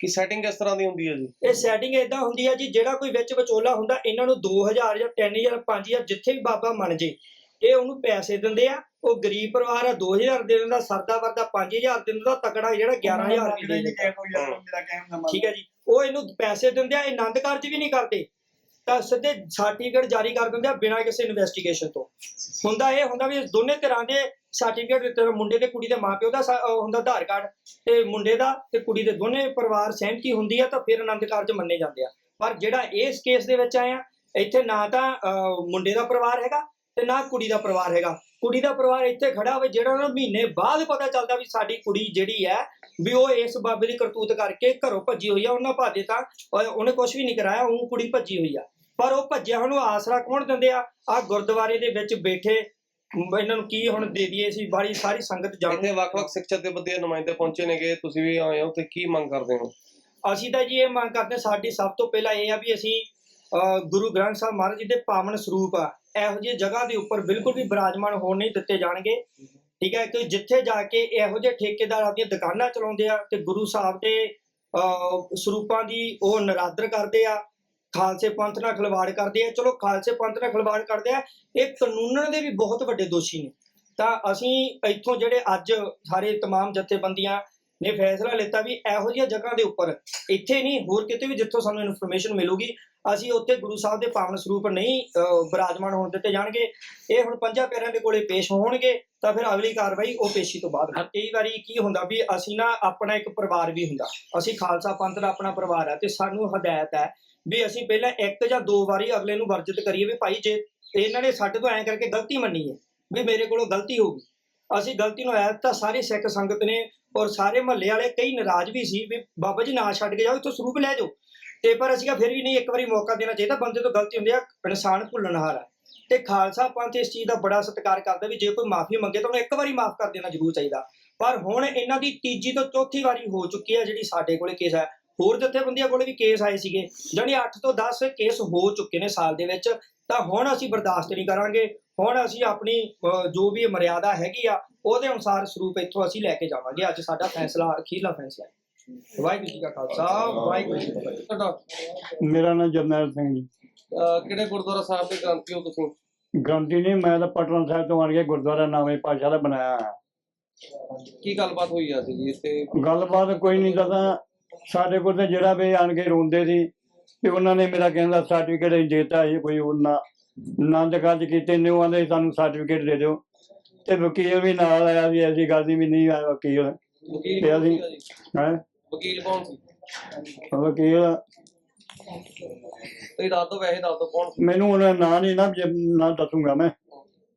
ਕੀ ਸੈਟਿੰਗ ਕਿਸ ਤਰ੍ਹਾਂ ਦੀ ਹੁੰਦੀ ਹੈ ਜੀ? ਇਹ ਸੈਟਿੰਗ ਇਦਾਂ ਹੁੰਦੀ ਆ ਜੀ ਜਿਹੜਾ ਕੋਈ ਵਿੱਚ ਵਿਚੋਲਾ ਹੁੰਦਾ ਇਹਨਾਂ ਨੂੰ 2000 ਜਾਂ 3000 5000 ਜਿੱਥੇ ਵੀ ਬਾਬਾ ਮੰਨ ਜੇ ਇਹ ਉਹਨੂੰ ਪੈਸੇ ਦਿੰਦੇ ਆ। ਉਹ ਗਰੀਬ ਪਰਿਵਾਰ ਆ 2000 ਦੇ ਦਿੰਦਾ ਸਰਦਾ ਵਰਦਾ 5000 ਦੇ ਦਿੰਦਾ ਤਕੜਾ ਜਿਹੜਾ 11000 ਰੁਪਏ ਦੇ ਦਿੰਦਾ। ਠੀਕ ਹੈ ਜੀ ਉਹ ਇਹਨੂੰ ਪੈਸੇ ਦਿੰਦੇ ਆ ਇਹ ਆਨੰਦ ਕਾਰਜ ਵੀ ਨਹੀਂ ਕਰਦੇ। ਤਾਂ ਸਿੱਧੇ ਸਰਟੀਫਿਕੇਟ ਜਾਰੀ ਕਰ ਦਿੰਦੇ ਆ ਬਿਨਾਂ ਕਿਸੇ ਇਨਵੈਸਟੀਗੇਸ਼ਨ ਤੋਂ। ਹੁੰਦਾ ਇਹ ਹੁੰਦਾ ਵੀ ਦੋਨੇ ਤਰ੍ਹਾਂ ਦੇ ਸਰਟੀਫਿਕੇਟ ਦਿੱਤੇ ਮੁੰਡੇ ਤੇ ਕੁੜੀ ਦੇ ਮਾਪਿਓ ਦਾ ਹੁੰਦਾ ਆਧਾਰ ਕਾਰਡ ਤੇ ਮੁੰਡੇ ਦਾ ਤੇ ਕੁੜੀ ਦੇ ਦੋਨੇ ਪਰਿਵਾਰ ਸਹਿਮਤੀ ਹੁੰਦੀ ਆ ਤਾਂ ਫਿਰ ਆਨੰਦ ਕਾਰਜ ਮੰਨੇ ਜਾਂਦੇ ਆ। ਪਰ ਜਿਹੜਾ ਇਸ ਕੇਸ ਦੇ ਵਿੱਚ ਆਇਆ ਇੱਥੇ ਨਾ ਤਾਂ ਮੁੰਡੇ ਦਾ ਪਰਿਵਾਰ ਹੈਗਾ ਤੇ ਨਾ ਕੁੜੀ ਦਾ ਪਰਿਵਾਰ ਹੈਗਾ। ਕੁੜੀ ਦਾ ਪਰਿਵਾਰ ਇੱਥੇ ਖੜਾ ਹੋਵੇ ਜਿਹੜਾ ਉਹਨਾਂ ਨੂੰ ਮਹੀਨੇ ਬਾਅਦ ਪਤਾ ਚੱਲਦਾ ਵੀ ਸਾਡੀ ਕੁੜੀ ਜਿਹੜੀ ਹੈ ਵੀ ਉਹ ਇਸ ਬਾਬੇ ਦੀ ਕਰਤੂਤ ਕਰਕੇ ਘਰੋਂ ਭੱਜੀ ਹੋਈ ਆ ਉਹਨਾਂ ਭਾਜੇ ਤਾਂ ਉਹ- ਉਹਨੇ ਕੁਝ ਵੀ ਨਹੀਂ ਕਰਾਇਆ ਉਹ ਕੁੜੀ ਭੱਜੀ ਹੋਈ ਆ। ਪਰ ਉਹ ਭੱਜਿਆ ਹੁਣ ਆਸਰਾ ਕੌਣ ਦਿੰਦੇ ਆ? ਆ ਗੁਰਦੁਆਰੇ ਦੇ ਵਿੱਚ ਬੈਠੇ ਇਹਨਾਂ ਨੂੰ ਕੀ ਹੁਣ ਦੇ ਦਈਏ ਸੀ ਬਾਰੀ ਸਾਰੀ ਸੰਗਤ ਇੱਥੇ ਜਾਣਦੇ ਵੱਖ-ਵੱਖ ਸਿੱਖਿਆ ਦੇ ਬੰਦੇ ਨੁਮਾਇੰਦੇ ਪਹੁੰਚੇ ਨੇਗੇ ਤੁਸੀਂ ਵੀ ਆਏ ਹੋ ਤੇ ਕੀ ਮੰਗ ਕਰਦੇ ਹੋ? ਅਸੀਂ ਤਾਂ ਜੀ ਇਹ ਮੰਗ ਕਰਦੇ ਸਾਡੀ ਸਭ ਤੋਂ ਪਹਿਲਾਂ ਇਹ ਆ ਵੀ ਅਸੀਂ ਗੁਰੂ ਗ੍ਰੰਥ ਸਾਹਿਬ ਮਹਾਰਾਜ ਜੀ ਦੇ ਪਾਵਨ ਸਰੂਪ ਆ। ਇਹੋ ਜਿਹੀ ਜਗ੍ਹਾ ਦੇ ਉੱਪਰ ਬਿਲਕੁਲ ਵੀ ਬਿਰਾਜਮਾਨ ਹੋਣ ਨਹੀਂ ਦਿੱਤੇ ਜਾਣਗੇ ਠੀਕ ਹੈ ਕਿ ਜਿੱਥੇ ਜਾ ਕੇ ਇਹੋ ਜਿਹੇ ਠੇਕੇਦਾਰ ਆਪਣੀਆਂ ਦੁਕਾਨਾਂ ਚਲਾਉਂਦੇ ਆ ਤੇ ਗੁਰੂ ਸਾਹਿਬ ਦੇ ਅਹ, ਸਰੂਪਾਂ ਦੀ ਉਹ ਨਰਾਦਰ ਕਰਦੇ ਆ ਖਾਲਸੇ ਪੰਥ ਨਾਲ ਖਿਲਵਾੜ ਕਰਦੇ ਆ ਚਲੋ ਖਾਲਸੇ ਪੰਥ ਨਾਲ ਖਿਲਵਾੜ ਕਰਦੇ ਆ ਇਹ ਕਾਨੂੰਨ ਦੇ ਵੀ ਬਹੁਤ ਵੱਡੇ ਦੋਸ਼ੀ ਨੇ ਤਾਂ ਅਸੀਂ ਇੱਥੋਂ ਜਿਹੜੇ ਅੱਜ ਸਾਰੇ तमाम ਜਥੇਬੰਦੀਆਂ ਨੇ ਫੈਸਲਾ ਲਿੱਤਾ ਵੀ ਇਹੋ ਜਿਹੀਆਂ ਜਗ੍ਹਾ ਦੇ ਉੱਪਰ ਇੱਥੇ ਨਹੀਂ ਹੋਰ ਕਿਤੇ ਵੀ ਜਿੱਥੋਂ ਸਾਨੂੰ ਇਨਫੋਰਮੇਸ਼ਨ ਮਿਲੂਗੀ ਅਸੀਂ ਉੱਥੇ ਗੁਰੂ ਸਾਹਿਬ ਦੇ ਪਾਵਨ ਸਰੂਪ ਨਹੀਂ ਅਹ, ਬਿਰਾਜਮਾਨ ਹੋਣ ਦਿੱਤੇ ਜਾਣਗੇ। ਇਹ ਹੁਣ ਪੰਜਾਂ ਪਿਆਰਿਆਂ ਦੇ ਕੋਲੇ ਪੇਸ਼ ਹੋਣਗੇ ਤਾਂ ਫਿਰ ਅਗਲੀ ਕਾਰਵਾਈ ਉਹ ਪੇਸ਼ੀ ਤੋਂ ਬਾਅਦ ਕਈ ਵਾਰੀ ਕੀ ਹੁੰਦਾ ਵੀ ਅਸੀਂ ਨਾ ਆਪਣਾ ਇੱਕ ਪਰਿਵਾਰ ਵੀ ਹੁੰਦਾ। ਅਸੀਂ ਖਾਲਸਾ ਪੰਥ ਦਾ ਆਪਣਾ ਪਰਿਵਾਰ ਹੈ ਤੇ ਸਾਨੂੰ ਹਦਾਇਤ ਹੈ ਵੀ ਅਸੀਂ ਪਹਿਲਾਂ ਇੱਕ ਜਾਂ ਦੋ ਵਾਰੀ ਅਗਲੇ ਨੂੰ ਵਰਜਿਤ ਕਰੀਏ ਵੀ ਭਾਈ ਜੇ ਇਹਨਾਂ ਨੇ ਸਾਡੇ ਤੋਂ ਐਂ ਕਰਕੇ ਗਲਤੀ ਮੰਨੀ ਹੈ ਵੀ ਮੇਰੇ ਕੋਲੋਂ ਗਲਤੀ ਹੋ ਗਈ। ਅਸੀਂ ਗਲਤੀ ਨੂੰ ਐਤ ਤਾਂ ਸਾਰੇ ਸਿੱਖ ਸੰਗਤ ਨੇ ਔਰ ਸਾਰੇ ਮਹੱਲੇ ਵਾਲੇ ਕਈ ਨਾਰਾਜ਼ ਵੀ ਸੀ ਵੀ ਬਾਬਾ ਜੀ ਨਾ ਛੱਡ ਕੇ ਜਾਓ ਇੱਥੋਂ ਸਰੂਪ ਲੈ ਜਾਓ। ਤੇ ਪਰ ਅਸੀਂ ਕਿਹਾ ਫਿਰ ਵੀ ਨਹੀਂ ਇੱਕ ਵਾਰੀ ਮੌਕਾ ਦੇਣਾ ਚਾਹੀਦਾ ਬੰਦੇ ਤੋਂ ਗਲਤੀ ਹੁੰਦੀ ਆ ਇਨਸਾਨ ਭੁੱਲਣਹਾਰ ਹੈ ਤੇ ਖਾਲਸਾ ਪੰਥ ਇਸ ਚੀਜ਼ ਦਾ ਬੜਾ ਸਤਿਕਾਰ ਕਰਦਾ ਵੀ ਜੇ ਕੋਈ ਮਾਫੀ ਮੰਗੇ ਤਾਂ ਉਹਨੂੰ ਇੱਕ ਵਾਰੀ ਮਾਫ ਕਰ ਦੇਣਾ ਜ਼ਰੂਰ ਚਾਹੀਦਾ। ਪਰ ਹੁਣ ਇਹਨਾਂ ਦੀ ਤੀਜੀ ਤੋਂ ਚੌਥੀ ਵਾਰੀ ਹੋ ਚੁੱਕੀ ਹੈ ਜਿਹੜੀ ਸਾਡੇ ਕੋਲੇ ਕੇਸ ਹੈ ਹੋਰ ਜਥੇਬੰਦੀਆਂ ਕੋਲੇ ਵੀ ਕੇਸ ਆਏ ਸੀਗੇ ਜਾਣੀ 8 ਤੋਂ 10 ਕੇਸ ਹੋ ਚੁੱਕੇ ਨੇ ਸਾਲ ਦੇ ਵਿੱਚ ਤਾਂ ਹੁਣ ਅਸੀਂ ਬਰਦਾਸ਼ਤ ਨਹੀਂ ਕਰਾਂਗੇ ਹੁਣ ਅਸੀਂ ਆਪਣੀ ਅਹ, ਜੋ ਵੀ ਮਰਿਆਦਾ ਹੈਗੀ ਆ ਉਹਦੇ ਅਨੁਸਾਰ ਸਰੂਪ ਇੱਥੋਂ ਅਸੀਂ ਲੈ ਕੇ ਜਾਵਾਂਗੇ। ਅੱਜ ਸਾਡਾ ਫੈਸਲਾ ਅਖੀਰਲਾ ਫੈਸਲਾ ਹੈ। ਵਾਹਿਗੁਰੂ ਜੀ ਕਾ ਖਾਲਸਾ ਵਾਹਿਗੁਰੂ ਜੀ ਕੀ ਫਤਿਹ। ਤੁਹਾਡਾ ਮੇਰਾ ਨਾਮ ਜਰਨੈਲ ਸਿੰਘ ਜੀ। ਕਿਹੜੇ ਗੁਰਦੁਆਰਾ ਸਾਹਿਬ ਦੇ ਗ੍ਰੰਥੀ ਹੋ ਤੁਸੀਂ? ਗ੍ਰੰਥੀ ਨਹੀਂ ਮੈਂ ਤਾਂ ਪਟਨਾ ਸਾਹਿਬ ਤੋਂ ਆਣ ਕੇ ਗੁਰਦੁਆਰਾ ਨਾਵੇਂ ਪਾਸ਼ਾ ਦਾ ਬਣਾਇਆ ਹੈ ਕੀ ਗੱਲਬਾਤ ਹੋਈ ਆ ਸੀ ਜੀ ਇੱਥੇ? ਗੱਲਬਾਤ ਕੋਈ ਨਹੀਂ ਦੱਸਾਂ ਸਾਡੇ ਕੋਲ ਤੇ ਜਿਹੜਾ ਵੀ ਆਣ ਕੇ ਰੋਂਦੇ ਸੀ ਤੇ ਉਹਨਾਂ ਨੇ ਮੇਰਾ ਕਹਿੰਦਾ ਸਰਟੀਫਿਕੇਟ ਦੇਤਾ ਇਹ ਕੋਈ ਉਹਨਾਂ ਆਨੰਦ ਕਾਰਜ ਕੀਤੇ ਨੇ ਉਹ ਆਂਦੇ ਸਾਨੂੰ ਸਰਟੀਫਿਕੇਟ ਦੇ ਦਿਓ। ਤੇ ਵਕੀਲ ਵੀ ਨਾਲ ਆਇਆ ਵੀ ਐਸੀ ਗੱਲ ਨਹੀਂ ਵੀ ਨਹੀਂ ਆਇਆ ਵਕੀਲ। ਵਕੀਲ ਤੇ ਅਸੀਂ- ਹੈ? ਵਕੀਲ ਕੌਣ ਸੀ? ਵਕੀਲ। ਤੁਸੀਂ ਦੱਸ ਦਿਓ ਵੈਸੇ ਦੱਸ ਦਿਓ ਕੌਣ ਸੀ? ਮੈਨੂੰ ਉਹਨਾਂ ਦਾ ਨਾਂ ਨਹੀਂ ਨਾ ਜੇ ਨਾਂ ਦੱਸੂਗਾ ਮੈਂ।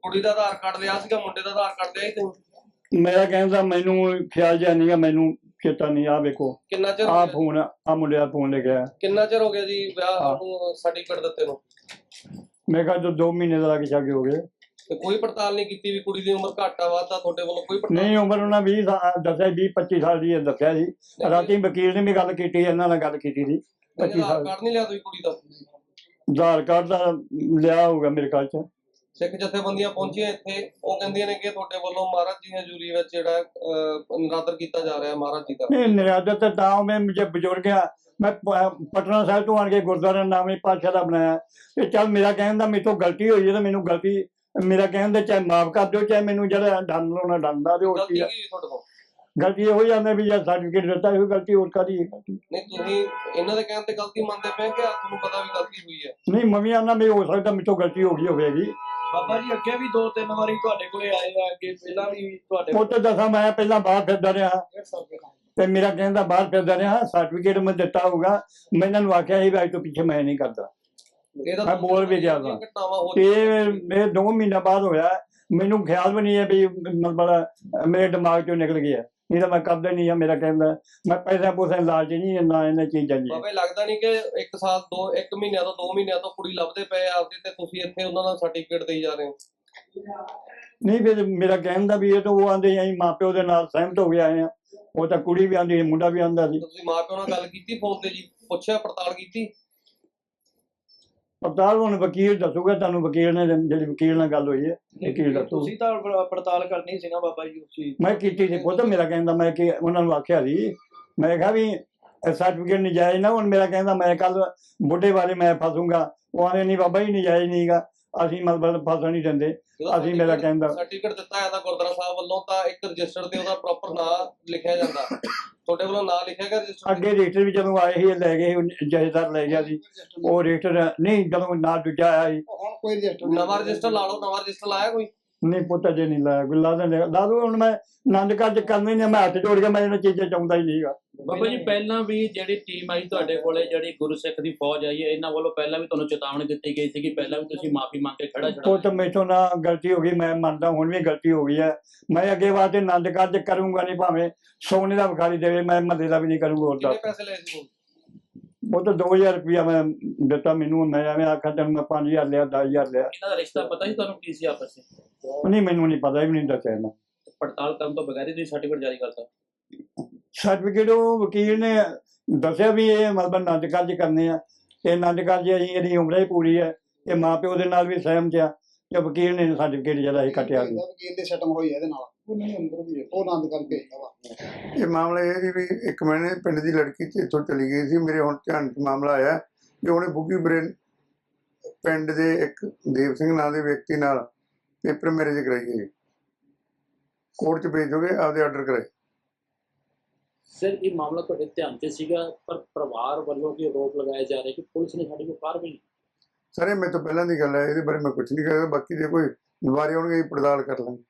ਕੁੜੀ ਦਾ ਆਧਾਰ ਕਾਰਡ ਲਿਆ ਸੀਗਾ ਮੁੰਡੇ ਦਾ ਆਧਾਰ ਕਾਰਡ ਲਿਆ ਸੀ ਤੁਸੀਂ ਮੇਰਾ ਕਹਿੰਦਾ ਮੈਨੂੰ ਖਿਆਲ ਜਿਹਾ ਨਹੀਂਗਾ ਮੈਨੂੰ ਚੇਤਾ ਨਹੀਂ ਆ ਵੇਖੋ। ਕਿੰਨਾ ਚਿਰ ਹੋ ਆ ਗਿਆ? ਫੋਨ ਆ ਮੁੰਡੇ ਦਾ ਫੋਨ ਲਿਖਿਆ ਕਿੰਨਾ ਚਿਰ ਹੋ ਗਿਆ ਜੀ ਵਿਆਹ ਨੂੰ ਸਰਟੀਫਿਕੇਟ ਦਿੱਤੇ ਨੂੰ? ਮੈਂ ਕਿਹਾ ਜੋ 2 ਮਹੀਨੇ ਦਾ ਲੱਗ ਛਾਗੇ ਹੋ ਗਏ। ਤੇ ਕੋਈ ਪੜਤਾਲ ਨਹੀਂ ਕੀਤੀ ਵੀ ਕੁੜੀ ਦੀ ਉਮਰ ਘੱਟ ਆ ਵੱਧ ਤੁਹਾਡੇ ਵੱਲੋਂ ਕੋਈ ਪੜਤਾਲ? ਨਹੀਂ ਉਮਰ ਉਹਨਾਂ 20 ਸਾਲ ਦੱਸਿਆ 20 25 ਸਾਲ ਦੀ ਹੈ ਦੱਸਿਆ ਸੀ ਰਾਤੀ ਵਕੀਲ ਨੇ ਵੀ ਗੱਲ ਕੀਤੀ ਇਹਨਾਂ ਨਾਲ ਗੱਲ ਕੀਤੀ ਸੀ 25 ਆਧਾਰ ਸਾਲ। ਕਾਰਡ ਨਹੀਂ ਲਿਆ ਤੁਸੀਂ ਕੁੜੀ ਦਾ? ਆਧਾਰ ਕਾਰਡ ਦਾ ਲਿਆ ਹੋਊਗਾ ਮੇਰੇ ਖਿਆਲ ਚ। ਸਿੱਖ ਜਥੇਬੰਦੀਆਂ ਪਹੁੰਚੀਆਂ ਇੱਥੇ ਉਹ ਕਹਿੰਦੀਆਂ ਨੇ ਕਿ ਤੁਹਾਡੇ ਵੱਲੋਂ ਮਹਾਰਾਜ ਜੀ ਹਜ਼ੂਰੀ ਵਿੱਚ ਜਿਹੜਾ ਨਿਰਾਦਰ ਕੀਤਾ ਜਾ ਰਿਹਾ ਮਹਾਰਾਜ ਜੀ ਦਾ। ਨਹੀਂ ਨਿਰਾਦਤ ਤਾਂ ਤਾਂ ਮੈਂ ਮੁਝੇ ਬਜ਼ੁਰਗ ਆ ਮੈਂ ਪਟਨਾ ਸਾਹਿਬ ਤੋਂ ਆਣ ਕੇ ਗੁਰਦੁਆਰਾ ਨਾਮੇ ਪਾਤਸ਼ਾਹ ਦਾ ਬਣਾਇਆ। ਤੇ ਚੱਲ ਮੇਰਾ ਕਹਿਣ ਦਾ ਮੇਰੇ ਤੋਂ ਗਲਤੀ ਹੋਈ ਹੈ ਤਾਂ ਮੈਨੂੰ ਗਲਤੀ ਮੇਰਾ ਕਹਿਣ ਦੇ ਚਾਹੇ ਮਾਫ ਕਰ ਦਿਓ ਚਾਹੇ ਮੈਨੂੰ ਜਿਹੜਾ ਦੰਦ ਲਾਉਣਾ ਦੰਦਾ ਦਿਓ ਹੋਰ ਕੀ ਗਲਤੀ ਆ। ਕੀ ਹੋਈ ਤੁਹਾਡੇ ਕੋਲ? ਗਲਤੀ ਇਹੋ ਜਾਂਦੇ ਵੀ ਜੇ ਸਰਟੀਫਿਕੇਟ ਦਿੱਤਾ ਇਹੋ ਗਲਤੀ ਹੋਰ ਕਾਦੀ ਹੈ ਗਲਤੀ। ਨਹੀਂ ਤੁਸੀਂ ਇਹਨਾਂ ਦੇ ਕਹਿਣ ਤੇ ਗਲਤੀ ਮੰਨਦੇ ਪਏ ਕਿ ਤੁਹਾਨੂੰ ਪਤਾ ਵੀ ਗਲਤੀ ਹੋਈ ਹੈ? ਨਹੀਂ ਮੰਮੀ ਆਨਾ ਵੀ ਹੋ ਸਕਦਾ ਮੇਰੇ ਤੋਂ ਗਲਤੀ ਹੋ ਗਈ ਹੋਵੇਗੀ। ਬਾਬਾ ਜੀ ਅੱਗੇ ਵੀ ਦੋ ਤਿੰਨ ਵਾਰੀ ਤੁਹਾਡੇ ਕੋਲੇ ਆਏ ਆ ਅੱਗੇ ਪਹਿਲਾਂ ਵੀ ਤੁਹਾਡੇ ਉਹ ਤੇ ਦੱਸਾਂ ਮੈਂ ਪਹਿਲਾਂ ਬਾਹਰ ਫਿਰਦਾ ਰਿਹਾ। ਤੇ ਮੇਰਾ ਕਹਿੰਦਾ ਬਾਹਰ ਫਿਰਦਾ ਰਿਹਾ ਸਰਟੀਫਿਕੇਟ ਮੈਂ ਦਿੱਤਾ ਹੋਊਗਾ। ਮੈਂ ਇਹਨਾਂ ਨੂੰ ਆਖਿਆ ਸੀ ਵੀ ਅੱਜ ਤੋਂ ਪਿੱਛੇ ਮੈਂ ਨਹੀਂ ਕਰਦਾ। ਇਹ ਤਾਂ ਮੈਂ ਬੋਲ ਵੀ ਗਿਆ ਵਾ। ਘਟਨਾਵਾਂ ਹੋ ਤੇ ਇਹ ਇਹ ਦੋ ਮਹੀਨਾ ਬਾਅਦ ਹੋਇਆ। ਮੈਨੂੰ ਖਿਆਲ ਵੀ ਨਹੀਂ ਹੈ ਵੀ ਮਤਲਬ ਮੇਰੇ ਦਿਮਾਗ ਚੋਂ ਨਿਕਲ ਗਿਆ ਨਹੀਂ ਤਾਂ ਮੈਂ ਕਰਦਾ ਨਹੀਂ ਆ ਮੇਰਾ ਕਹਿੰਦਾ ਮੈਂ ਪੈਸਾ ਪੂਸਾ ਲਾਲਚ ਨਹੀਂ ਨਾ ਇਹਨਾਂ ਚੀਜ਼ਾਂ ਜੀ ਬਾਬਾ ਲੱਗਦਾ ਨਹੀਂ ਕਿ ਇੱਕ ਸਾਲ ਦੋ ਇੱਕ ਮਹੀਨਿਆਂ ਤੋਂ ਦੋ ਮਹੀਨਿਆਂ ਤੋਂ ਕੁੜੀ ਲੱਭਦੇ ਪਏ ਆ ਆਪਦੀ ਤੇ ਤੁਸੀਂ ਇੱਥੇ ਉਹਨਾਂ ਦਾ ਸਰਟੀਫਿਕੇਟ ਦੇਈ ਜਾ ਰਹੇ ਹੋ। ਨਹੀਂ ਫਿਰ ਮੇਰਾ ਕਹਿਣ ਦਾ ਵੀ ਇਹ ਤਾਂ ਉਹ ਆਂਦੇ ਅਸੀਂ ਮਾਪਿਓ ਦੇ ਨਾਲ ਸਹਿਮਤ ਹੋ ਗਏ ਆਏ ਆ। ਉਹ ਤਾਂ ਕੁੜੀ ਵੀ ਆਂਦੀ ਸੀ ਮੁੰਡਾ ਵੀ ਆਂਦਾ ਸੀ। ਤੁਸੀਂ ਮਾਂ ਪਿਓ ਨਾਲ ਗੱਲ ਕੀਤੀ ਫੋਨ ਤੇ ਜੀ? ਪੁੱਛਿਆ ਪੜਤਾਲ ਕੀਤੀ? ਪੜਤਾਲ ਹੁਣ ਵਕੀਲ ਦੱਸੂਗਾ ਤੁਹਾਨੂੰ ਵਕੀਲ ਨੇ ਜਿਹੜੀ ਵਕੀਲ ਨਾਲ ਗੱਲ ਹੋਈ ਹੈ ਵਕੀਲ ਦੱਸੂ। ਤੁਸੀਂ ਤਾਂ ਪ- ਪੜਤਾਲ ਕਰਨੀ ਸੀ ਨਾ ਬਾਬਾ ਜੀ ਦੀ। ਮੈਂ ਕੀਤੀ ਸੀ ਖੁਦ ਮੇਰਾ ਕਹਿੰਦਾ ਮੈਂ ਕਿ ਉਹਨਾਂ ਨੂੰ ਆਖਿਆ ਸੀ। ਮੈਂ ਕਿਹਾ ਵੀ ਸਰਟੀਫਿਕੇਟ ਨਜਾਇਜ਼ ਨਾ ਹੁਣ ਮੇਰਾ ਕਹਿੰਦਾ ਮੈਂ ਕੱਲ ਬੁੱਢੇ ਵਾਲੇ ਮੈਂ ਫਸੂੰਗਾ ਉਹ ਆਨੇ ਨਹੀਂ ਬਾਬਾ ਜੀ ਨਜਾਇਜ਼ ਨਹੀਂਗਾ ਅਸੀਂ ਮਤਲਬ ਫਸਣ ਨਹੀਂ ਦਿੰਦੇ ਅਸੀਂ ਮੇਰਾ ਕਹਿੰਦਾ ਸਰਟੀਫਿਕੇਟ ਦਿੱਤਾ ਜਾਂਦਾ ਗੁਰਦੁਆਰਾ ਸਾਹਿਬ ਵੱਲੋਂ ਤਾਂ ਇੱਕ ਰਜਿਸਟਰ ਤੇ ਉਹਦਾ ਪ੍ਰੋਪਰ ਨਾਮ ਲਿਖਿਆ ਜਾਂਦਾ। ਤੁਹਾਡੇ ਵੱਲੋਂ ਨਾਮ ਲਿਖਿਆ ਗਿਆ ਰਜਿਸਟਰ ਅੱਗੇ ਰਜਿਸਟਰ ਵੀ ਜਦੋਂ ਆਏ ਸੀ ਲੈ ਗਏ ਜਹੇਦਾਰ ਲੈ ਗਿਆ ਸੀ। ਉਹ ਰਜਿਸਟਰ ਨਹੀਂ ਜਦੋਂ ਨਾਲ ਦੂਜਾ ਆਇਆ ਸੀ। ਨਵਾਂ ਰਜਿਸਟਰ ਲਾ ਲਓ ਨਵਾਂ ਰਜਿਸਟਰ ਲਾਇਆ ਕੋਈ? ਨਹੀਂ ਪੁੱਤ ਜੇ ਨਹੀਂ ਲਾਇਆ ਕੋਈ ਲਾ ਦੇ ਲਾ ਦੂ ਹੁਣ ਮੈਂ ਆਨੰਦ ਕਾਰਜ ਕਰਨੇ ਨੇ ਮੈਂ ਹੱਥ ਜੋੜ ਕੇ ਮੈਂ ਇਹਨਾਂ ਚੀਜ਼ਾਂ ਚਾਹੁੰਦਾ ਹੀ ਨਹੀਂਗਾ ਬਾਬਾ ਜੀ ਪਹਿਲਾਂ ਵੀ ਜਿਹੜੀ ਟੀਮ ਆਈ ਤੁਹਾਡੇ ਕੋਲੇ ਜਿਹੜੀ ਗੁਰਸਿੱਖ ਦੀ ਫੌਜ ਆਈ ਹੈ ਇਹਨਾਂ ਵੱਲੋਂ ਪਹਿਲਾਂ ਵੀ ਤੁਹਾਨੂੰ ਚੇਤਾਵਨੀ ਦਿੱਤੀ ਗਈ ਸੀ ਕਿ ਪਹਿਲਾਂ ਵੀ ਤੁਸੀਂ ਮਾਫੀ ਮੰਗ ਕੇ ਖੜਾ ਪੁੱਤ ਛੜਾ ਮੇਥੋਂ ਨਾ ਗਲਤੀ ਹੋ ਗਈ ਮੈਂ ਮੰਨਦਾ ਹੁਣ ਵੀ ਗਲਤੀ ਹੋ ਗਈ ਹੈ। ਮੈਂ ਅੱਗੇ ਵਾਸਤੇ ਆਨੰਦ ਕਾਰਜ ਕਰੂੰਗਾ ਨਹੀਂ ਭਾਵੇਂ ਸੋਨੇ ਦਾ ਵਿਖਾਰੀ ਦੇਵੇ ਮੈਂ ਮੱਦੇ ਦਾ ਵੀ ਨਹੀਂ ਕਰੂੰਗਾ ਹੋਰ ਦਾ ਕਿੰਨੇ ਪੈਸੇ ਲਏ ਸੀ ਉਹ ਤਾਂ 2000 ਰੁਪਇਆ ਮੈਂ ਦਿੱਤਾ ਮੈਨੂੰ ਮੈਂ ਐਵੇਂ ਆਖਾਂ ਤੈਨੂੰ ਮੈਂ 5000 ਲਿਆ 10000 ਲਿਆ। ਇਹਨਾਂ ਦਾ ਰਿਸ਼ਤਾ ਪਤਾ ਹੀ ਤੁਹਾਨੂੰ ਕੀ ਸੀ ਆਪਸ ਵਿੱਚ? ਨਹੀਂ ਮੈਨੂੰ ਨਹੀਂ ਪਤਾ ਵੀ ਨਹੀਂ ਦੱਸਿਆ ਨਾ ਪੜਤਾਲ ਕਰਨ ਤੋਂ ਬਗੈਰ ਹੀ ਤੁਸੀਂ ਸਰਟੀਫਿਕੇਟ ਜਾਰੀ ਕਰਤਾ। ਸਰਟੀਫਿਕੇਟ ਉਹ ਵਕੀਲ ਨੇ ਦੱਸਿਆ ਵੀ ਇਹ ਮਤਲਬ ਆਨੰਦ ਕਾਰਜ ਕਰਨੇ ਆ। ਤੇ ਆਨੰਦ ਕਾਰਜ ਅਸੀਂ ਇਹਦੀ ਉਮਰ ਹੀ ਪੂਰੀ ਹੈ ਤੇ ਮਾਂ ਪਿਓ ਦੇ ਨਾਲ ਵੀ ਸਹਿਮਤ ਆ। ਤੇ ਵਕੀਲ ਨੇ ਸਰਟੀਫਿਕੇਟ ਜਿਹੜਾ ਅਸੀਂ ਕੱਟਿਆ ਸੀ। ਵਕੀਲ ਦੀ ਸੈਟਮ ਹੋਈ ਹੈ ਇਹਦੇ ਨਾਲ। ਉਹ ਨਹੀਂ ਅੰਦਰ ਵੀ ਉਹ ਆਨੰਦ ਕਰਕੇ ਭੇਜਦਾ ਵਾ। ਇਹ ਮਾਮਲਾ ਇਹ ਸੀ ਵੀ ਇੱਕ ਮੈਨੇ ਪਿੰਡ ਦੀ ਲੜਕੀ ਤੇ ਇੱਥੋਂ ਚਲੀ ਗਈ ਸੀ। ਮੇਰੇ ਹੁਣ ਧਿਆਨ 'ਚ ਮਾਮਲਾ ਆਇਆ ਕਿ ਉਹਨੇ ਬੁੱਗੀ ਬ੍ਰੇਨ ਪਿੰਡ ਦੇ ਇੱਕ ਦੇਵ ਸਿੰਘ ਨਾਂ ਦੇ ਵਿਅਕਤੀ ਨਾਲ ਪੇਪਰ ਮੈਰਿਜ ਕਰਾਈ ਹੈ। ਕੋਰਟ 'ਚ ਭੇਜ ਦੋਗੇ ਆਪਦੇ ਆਰਡਰ ਕਰਾਏ। ਸਰ ਇਹ ਮਾਮਲਾ ਤੁਹਾਡੇ ਧਿਆਨ 'ਚ ਸੀਗਾ ਪਰ ਪਰਿਵਾਰ ਵੱਲੋਂ ਕੀ ਆਰੋਪ ਲਗਾਏ ਜਾ ਰਹੇ ਕਿ ਪੁਲਿਸ ਨੇ ਸਾਡੀ ਕੋਈ ਕਾਰਵਾਈ ਨਹੀਂ। ਸਾਰੇ ਮੇਰੇ ਤੋਂ ਪਹਿਲਾਂ ਦੀ ਗੱਲ ਹੈ ਇਹਦੇ ਬਾਰੇ ਮੈਂ ਕੁਝ ਨਹੀਂ ਕਹਿ ਸਕਦਾ। ਬਾਕੀ ਜੇ ਕੋਈ ਦੁਬਾਰੇ ਆਉਣਗੇ ਪੜਤਾਲ ਕਰ ਲਾਂਗੇ।